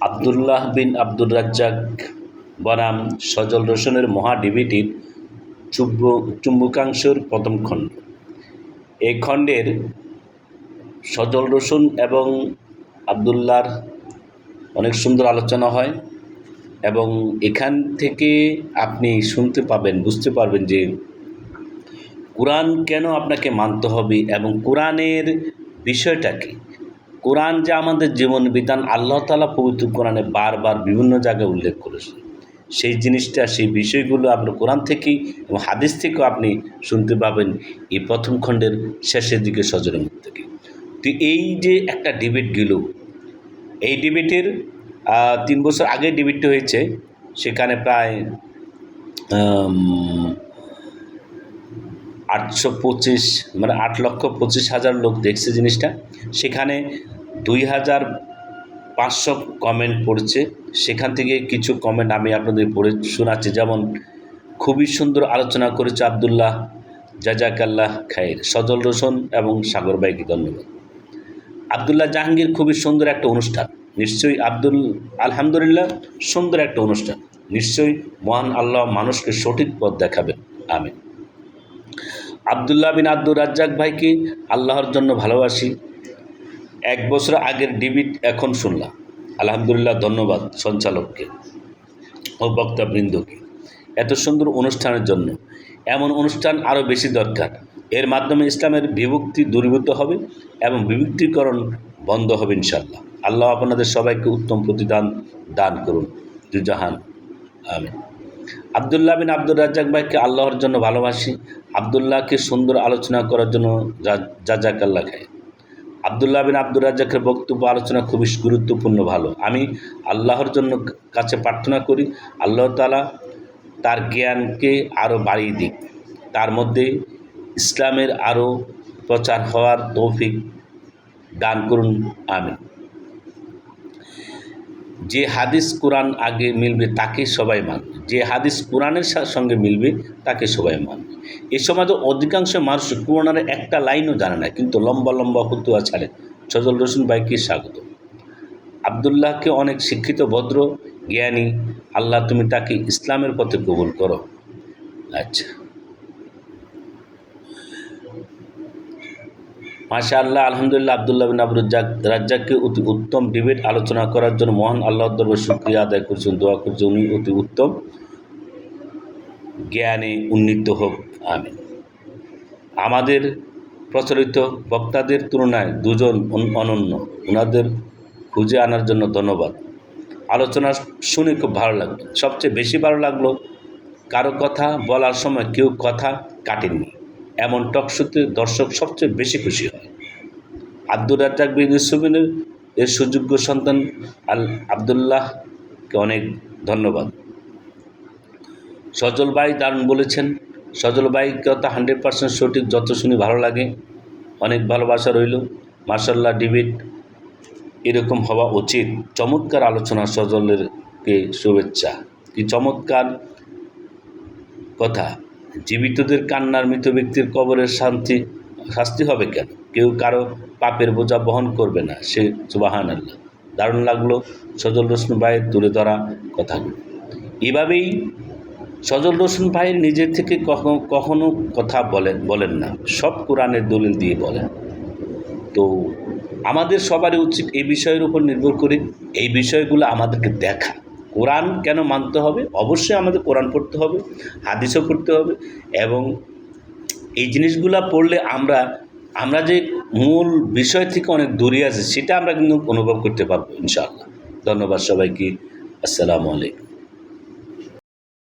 আবদুল্লাহ বিন আব্দুর রাজ্জাক বনাম সজল রোশনের মহাডিবিটির চুম্ব চুম্বকাংশের প্রথম খণ্ড। এই খণ্ডের সজল রোশন এবং আবদুল্লাহর অনেক সুন্দর আলোচনা হয় এবং এখান থেকে আপনি শুনতে পাবেন, বুঝতে পারবেন যে কোরআন কেন আপনাকে মানতে হবে এবং কোরআনের বিষয়টা কি। কোরআন যে আমাদের জীবন বিধান, আল্লাহ তালা পবিত্র কোরআনে বারবার বিভিন্ন জায়গায় উল্লেখ করেছেন। সেই জিনিসটা, সেই বিষয়গুলো আপনার কোরআন থেকেই এবং হাদিস থেকেও আপনি শুনতে পাবেন এই প্রথম খণ্ডের শেষের দিকে সজরের মুখ থেকে তো এই যে একটা ডিবেট গেল, এই ডিবেটের তিন বছর আগে ডিবেটটা হয়েছে, সেখানে প্রায় আটশো পঁচিশ মানে আট লক্ষ পঁচিশ হাজার লোক দেখছে জিনিসটা। সেখানে দুই হাজার পাঁচশো কমেন্ট পড়ছে। সেখান থেকে কিছু কমেন্ট আমি আপনাদের পড়ে শোনাচ্ছি। যেমন, খুবই সুন্দর আলোচনা করেছে আবদুল্লাহ। জাজাকাল্লাহ খায়ের। সজল রোশন এবং সাগর বাইকে ধন্যবাদ। আবদুল্লাহ জাহাঙ্গীর খুবই সুন্দর একটা অনুষ্ঠান। নিশ্চয়ই আব্দুল, আলহামদুলিল্লাহ, সুন্দর একটা অনুষ্ঠান। নিশ্চয়ই মহান আল্লাহ মানুষকে সঠিক পথ দেখাবেন। আমিন। আবদুল্লাহ বিন আব্দুর রাজ্জাক ভাইকে আল্লাহর জন্য ভালোবাসি। এক বছর আগের ডিবিট এখন শুনলাম। আলহামদুলিল্লাহ ধন্যবাদ সঞ্চালককে ও বক্তাবৃন্দকে এত সুন্দর অনুষ্ঠানের জন্য। এমন অনুষ্ঠান আরও বেশি দরকার। এর মাধ্যমে ইসলামের বিভক্তি দূরীভূত হবে এবং বিভক্তিকরণ বন্ধ হবে ইনশাল্লাহ আল্লাহ আপনাদের সবাইকে উত্তম প্রতিদান দান করুন। দুজাহান আমি আবদুল্লাহ বিন আব্দুর রাজ্জাক ভাইকে আল্লাহর জন্য ভালোবাসি। আবদুল্লাহকে সুন্দর আলোচনা করার জন্য জাজাক আল্লাহ খায়। আবদুল্লাহ বিন আব্দুর রাজ্জাকের বক্তব্য, আলোচনা খুবই গুরুত্বপূর্ণ, ভালো। আমি আল্লাহর জন্য কাছে প্রার্থনা করি, আল্লাহ তালা তার জ্ঞানকে আরও বাড়িয়ে দিক। তার মধ্যে ইসলামের আরও প্রচার হওয়ার তৌফিক দান করুন আমি যে হাদিস কোরআন আগে মিলবে তাকে সবাই মানবে। যে হাদিস কোরআনের সঙ্গে মিলবে তাকে সবাই মানবে। এ সমাজে অধিকাংশ মানুষ কোরআনের একটা লাইনও জানে না, কিন্তু লম্বা লম্বা ফতুয়া ছাড়ে। সজল রসুন ভাইকে স্বাগত। আবদুল্লাহকে অনেক শিক্ষিত, ভদ্র, জ্ঞানী। আল্লাহ, তুমি তাকে ইসলামের পথে কবুল করো। আচ্ছা। মাশা আল্লাহ আলহামদুলিল্লাহ, আবদুল্লাহ বিন আবরুজ রাজ্জাককে অতি উত্তম ডিবেট আলোচনা করার জন্য মহান আল্লাহ দরবার শুক্রিয়া আদায় করছেন, দোয়া করছেন, উনি অতি উত্তম জ্ঞানে উন্নীত হোক আমি আমাদের প্রচলিত বক্তাদের তুলনায় দুজন অনন্য ওনাদের খুঁজে আনার জন্য ধন্যবাদ। আলোচনা শুনে খুব ভালো লাগল। সবচেয়ে বেশি ভালো লাগল, কারও কথা বলার সময় কেউ কথা কাটেননি। এমন টকশোতে দর্শক সবচেয়ে বেশি খুশি হয়। আব্দুর রাজ্জাক বিন এর সুযোগ্য সন্তান আল আবদুল্লাহকে অনেক ধন্যবাদ। সজল ভাই দারুণ বলেছেন, সজল ভাই কথা হান্ড্রেড পার্সেন্ট সঠিক যত শুনি ভালো লাগে, অনেক ভালোবাসা রইল। মার্শাল্লাহ ডিবেট এরকম হওয়া উচিত। চমৎকার আলোচনা সজলেরকে শুভেচ্ছা। কি চমৎকার কথা। জীবিতদের কান্নার মৃত ব্যক্তির কবরের শান্তি, শাস্তি হবে কেন? কেউ কারও পাপের বোঝা বহন করবে না, সে সুবাহান আল্লাহ দারুণ লাগল সজল রোশন ভাইয়ের তুলে ধরা কথাগুলো। এভাবেই সজল রোশন ভাই নিজের থেকে কখনো কখনো কথা বলেন বলেন না, সব কোরআনের দলিল দিয়ে বলেন। তো আমাদের সবারই উচিত এই বিষয়ের উপর নির্ভর করে এই বিষয়গুলো আমাদেরকে দেখা। কোরআন কেন মানতে হবে? অবশ্যই আমাদের কোরআন পড়তে হবে, হাদিসও পড়তে হবে এবং এই জিনিসগুলো পড়লে আমরা আমরা যে মূল বিষয় থেকে অনেক দূরে আছি, সেটা আমরা কিন্তু অনুভব করতে পারব ইনশাআল্লাহ। ধন্যবাদ সবাইকে। আসসালামু আলাইকুম।